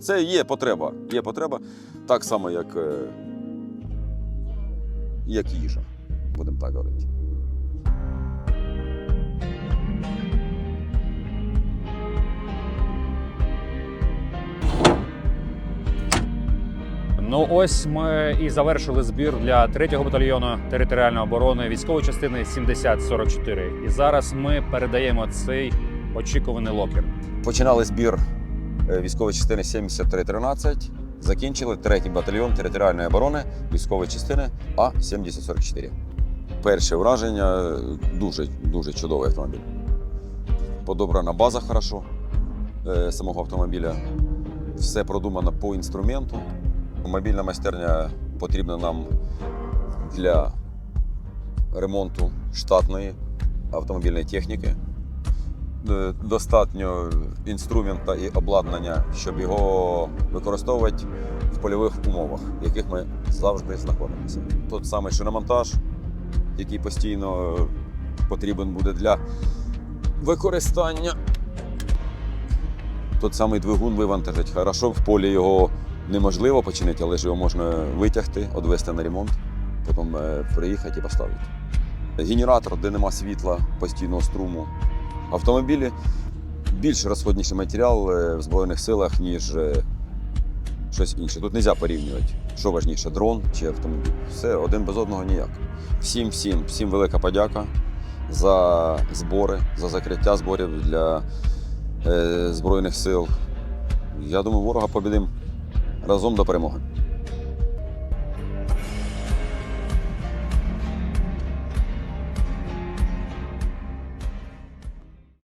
Це є потреба. Є потреба так само, як, е, як їжа, будемо так говорити. Ну ось ми і завершили збір для 3-го батальйону територіальної оборони військової частини 7044. І зараз ми передаємо цей очікуваний локер. Починали збір військової частини 7313, закінчили 3-й батальйон територіальної оборони військової частини А-7044. Перше враження е, дуже, дуже чудовий автомобіль. Подобрана база хорошо е, самого автомобіля. Все продумано по інструменту. Мобільна майстерня потрібна нам для ремонту штатної автомобільної техніки. Е, достатньо інструмента і обладнання, щоб його використовувати в польових умовах, в яких ми завжди знаходимося. Тут саме шиномонтаж, який постійно потрібен буде для використання. Тут самий двигун вивантажить. Хорошо, в полі його неможливо починити, але ж його можна витягти, відвести на ремонт, потім е, приїхати і поставити. Генератор, де нема світла, постійного струму. Автомобілі більш розходніший матеріал е, в Збройних силах, ніж е, щось інше. Тут не можна порівнювати, що важніше, дрон чи автомобіль. Все один без одного ніяк. Всім, всім, всім велика подяка за збори, за закриття зборів для е, Збройних сил. Я думаю, ворога побідимо разом до перемоги.